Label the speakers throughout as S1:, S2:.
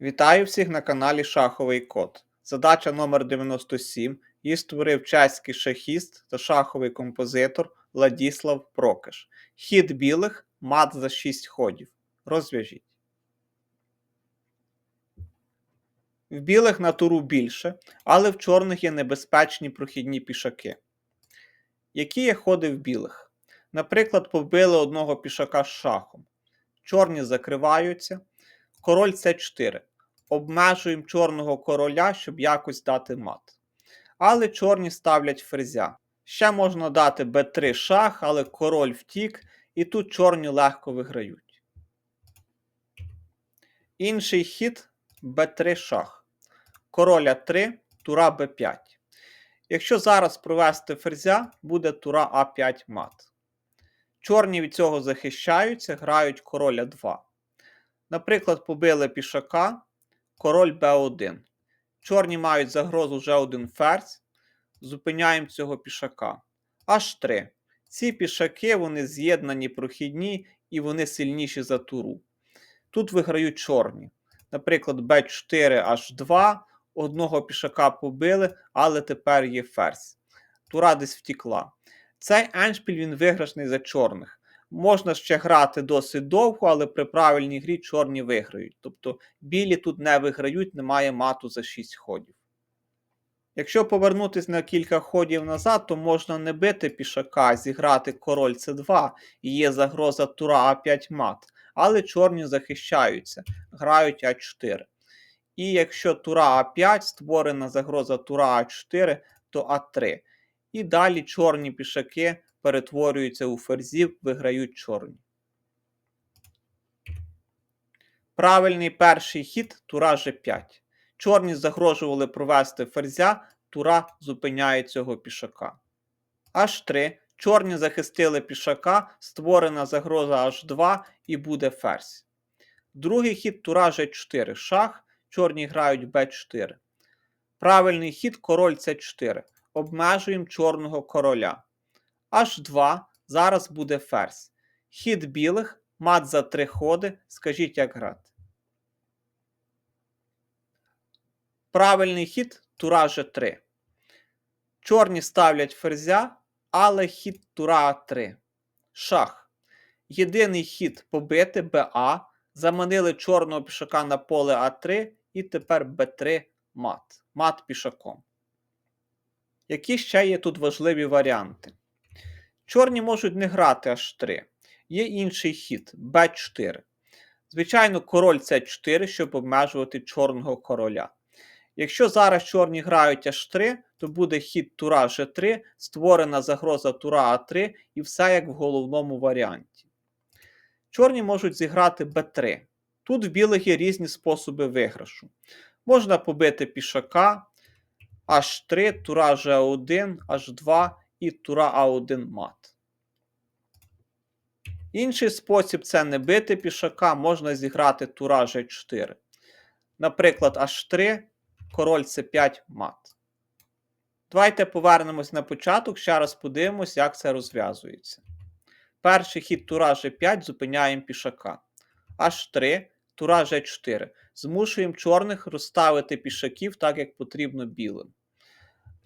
S1: Вітаю всіх на каналі Шаховий Код. Задача номер 97 її створив чеський шахіст та шаховий композитор Владіслав Прокиш. Хід білих мат за 6 ходів. Розв'яжіть. В білих на туру більше, але в чорних є небезпечні прохідні пішаки. Які є ходи в білих? Наприклад, побили одного пішака з шахом. Чорні закриваються. Король С4. Обмежуємо чорного короля, щоб якось дати мат. Але чорні ставлять ферзя. Ще можна дати Б3 шах, але король втік, і тут чорні легко виграють. Інший хід Б3 шах. Короля 3, тура Б5. Якщо зараз провести ферзя, буде тура А5 мат. Чорні від цього захищаються, грають короля 2. Наприклад, побили пішака, король Б1. Чорні мають загрозу вже один ферзь. Зупиняємо цього пішака. H3. Ці пішаки вони з'єднані прохідні і вони сильніші за туру. Тут виграють чорні. Наприклад, Б4 H2. Одного пішака побили, але тепер є ферзь. Тура десь втікла. Цей еншпіль він виграшний за чорних. Можна ще грати досить довго, але при правильній грі чорні виграють. Тобто білі тут не виграють, немає мату за 6 ходів. Якщо повернутися на кілька ходів назад, то можна не бити пішака, зіграти король С2 і є загроза тура А5 мат. Але чорні захищаються, грають А4. І якщо тура А5 створена загроза тура А4, то А3. І далі чорні пішаки перетворюються у ферзів, виграють чорні. Правильний перший хід тура G5. Чорні загрожували провести ферзя, тура зупиняє цього пішака. H3. Чорні захистили пішака, створена загроза H2 і буде ферзь. Другий хід тура G4. Шах. Чорні грають b4. Правильний хід король С4. Обмежуємо чорного короля. H2. Зараз буде ферзь. Хід білих, мат за три ходи. Скажіть, як грати. Правильний хід тура G3. Чорні ставлять ферзя, але хід тура А3. Шах. Єдиний хід побити БА. Заманили чорного пішака на поле А3 і тепер Б3 мат. Мат пішаком. Які ще є тут важливі варіанти? Чорні можуть не грати H3. Є інший хід Б4. Звичайно, король С4, щоб обмежувати чорного короля. Якщо зараз чорні грають H3, то буде хід тура G3, створена загроза тура А3 і все як в головному варіанті. Чорні можуть зіграти Б3. Тут в білих є різні способи виграшу. Можна побити пішака, H3, тура G1, H2 і тура А1 мат. Інший спосіб це не бити пішака, можна зіграти тура G4. Наприклад, H3, король С5 мат. Давайте повернемось на початок, ще раз подивимось, як це розв'язується. Перший хід тура G5 зупиняємо пішака. H3, тура G4. Змушуємо чорних розставити пішаків так, як потрібно білим.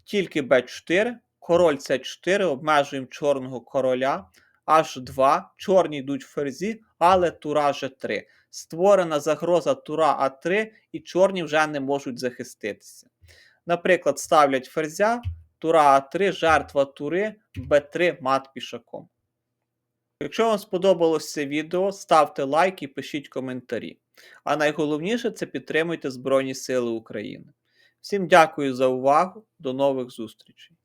S1: Тільки b4, король С4, обмежуємо чорного короля. H2, чорні йдуть в ферзі, але тура G3. Створена загроза тура А3, і чорні вже не можуть захиститися. Наприклад, ставлять ферзя, тура А3, жертва тури, Б3 мат пішаком. Якщо вам сподобалось це відео, ставте лайк і пишіть коментарі. А найголовніше це підтримуйте Збройні Сили України. Всім дякую за увагу, до нових зустрічей!